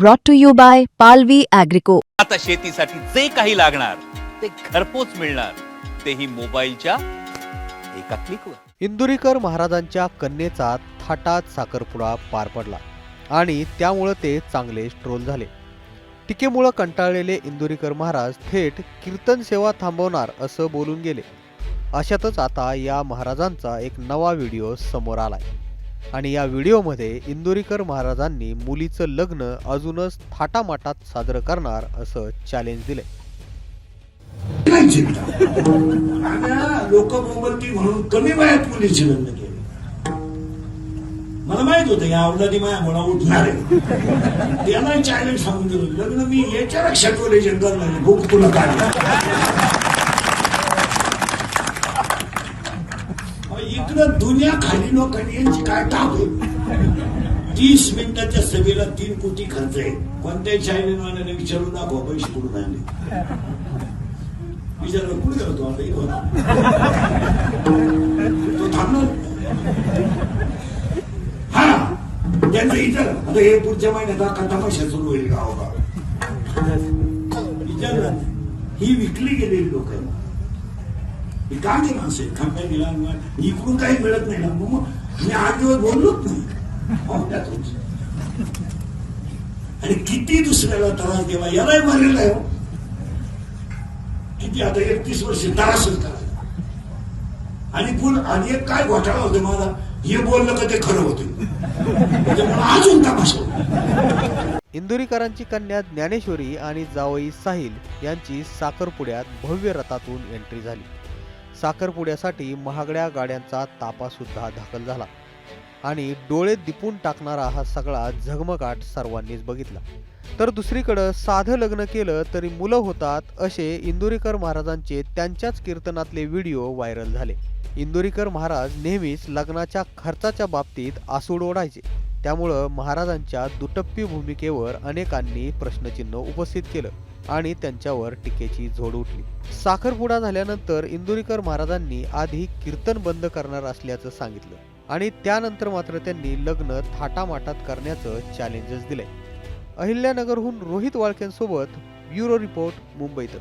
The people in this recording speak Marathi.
brought to you by Palvi Agrico. आता शेतीसाठी जे काही लागणार ते घरपोच मिळणार. तेही मोबाईलच्या एका क्लिकवर इंदुरीकर महाराजांच्या कन्येचा थाटात साखरपुडा पार पडला आणि त्यामुळं ते चांगले ट्रोल झाले. टीकेमुळं कंटाळलेले इंदुरीकर महाराज थेट कीर्तन सेवा थांबवणार असं बोलून गेले. अशातच आता या महाराजांचा एक नवा व्हिडिओ समोर आलाय. आणि या व्हिडिओमध्ये इंदुरीकर महाराजांनी मुलीचं लग्न अजूनच थाटामाटात साजरं करणार असं चॅलेंज दिले लोक बोंबलती म्हणून कमी वयात मुलीचे लग्न केले. मला माहीत होतं या अवलादी माया मला उठणार आहे. त्यांना चॅलेंज सांगून दिलं. लग्न मी याच्या लक्षात ठेवले जंगल नाही भूक तुला काढ दुनिया खाली लोकांनी यांची काय ताप आहे? तीस मिनिटाच्या सभेला तीन कोटी खर्च आहे. कोणत्याही चायनीजवाल्याने विचारून दाखवा पैसे कुठून आले विचारलं कुठे गेलो तो आता? इथं तो थांबणार? हा त्यांचं विचार आता हे पुढच्या महिन्यात हा तमाशा सुरू होईल गावगाव विचारलं. ही विकली गेलेली लोक आहे ही कांदे माणसं आहेत खांब्या दिला मग इकडून काही मिळत नाही ना. मग मी आठ दिवस बोललोच नाही. आणि किती दुसऱ्याला त्रास देवा? यालाही मारलेला आहे हो. किती आता एकतीस वर्ष त्रासच करायला आणि पुढ आणि एक काय घोटाळा होतो मला हे बोललं का ते खरं होतं त्याच्यामुळे म्हणजे अजून तपास इंदुरीकरांची कन्या ज्ञानेश्वरी आणि जावई साहिल यांची साखरपुड्यात भव्य रथातून एंट्री झाली. साखरपुड्यासाठी महागड्या गाड्यांचा तापा सुद्धा दाखल झाला. आणि डोळे दिपून टाकणारा हा सगळा झगमगाट सर्वांनीच बघितला. तर दुसरीकडं साधं लग्न केलं तरी मुलं होतात असे इंदुरीकर महाराजांचे त्यांच्याच कीर्तनातले व्हिडिओ व्हायरल झाले. इंदुरीकर महाराज नेहमीच लग्नाच्या खर्चाच्या बाबतीत आसूड ओढायचे. त्यामुळं महाराजांच्या दुटप्पी भूमिकेवर अनेकांनी प्रश्नचिन्ह उपस्थित केलं आणि त्यांच्यावर टीकेची झोड उठली. साखरपुडा झाल्यानंतर इंदुरीकर महाराजांनी आधी कीर्तन बंद करणार असल्याचं सांगितलं आणि त्यानंतर मात्र त्यांनी लग्न थाटामाटात करण्याचं चॅलेंजेस दिले अहिल्यानगरहून रोहित वाळकेंसोबत ब्युरो रिपोर्ट मुंबईत